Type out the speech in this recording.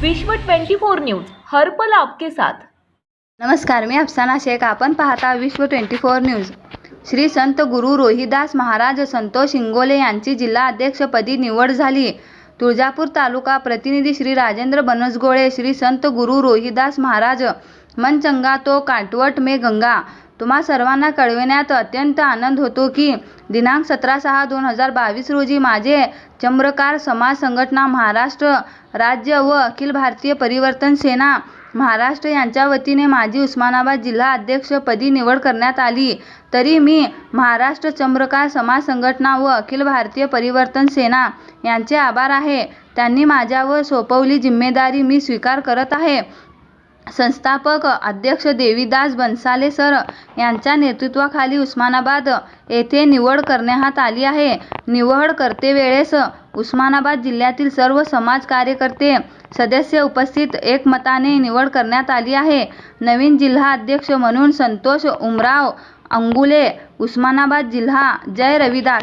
विश्व 24 न्यूज हर्पल आपके साथ. नमस्कार मी अफसाना शेख. आपण पाहता विश्व ट्वेंटी फोर न्यूज. श्री संत गुरु रोहिदास महाराज संतोष इंगोले यांची जिल्हा अध्यक्षपदी निवड झाली. तुळजापूर तालुका प्रतिनिधी श्री राजेंद्र बनसगोळे श्री संत गुरु रोहिदास महाराज मनचंगा तो काटवट मे गंगा. तुम्हा सर्वांना कळविण्यात अत्यंत आनंद होतो की दिनांक सतरा सहा दोन हजार बावीस रोजी माझे चम्रकार समाज संघटना महाराष्ट्र राज्य व अखिल भारतीय परिवर्तन सेना महाराष्ट्र यांच्या वतीने माझी उस्मानाबाद जिल्हा अध्यक्षपदी निवड करण्यात आली. तरी मी महाराष्ट्र चम्रकार समाज संघटना व अखिल भारतीय परिवर्तन सेना यांचे आभार आहे. त्यांनी माझ्यावर सोपवली जिम्मेदारी मी स्वीकार करत आहे. संस्थापक अध्यक्ष देवीदास बनसाले सर यांच्या नेतृत्वाखाली उस्मानाबाद येथे निवड करण्यात आली आहे. निवड करतेवेळेस उस्मानाबाद जिल्ह्यातील सर्व समाज कार्यकर्ते सदस्य उपस्थित एकमताने निवड करण्यात आली आहे. नवीन जिल्हा अध्यक्ष म्हणून संतोष उमराव अंगुले उस्मानाबाद जिल्हा जय रविदास.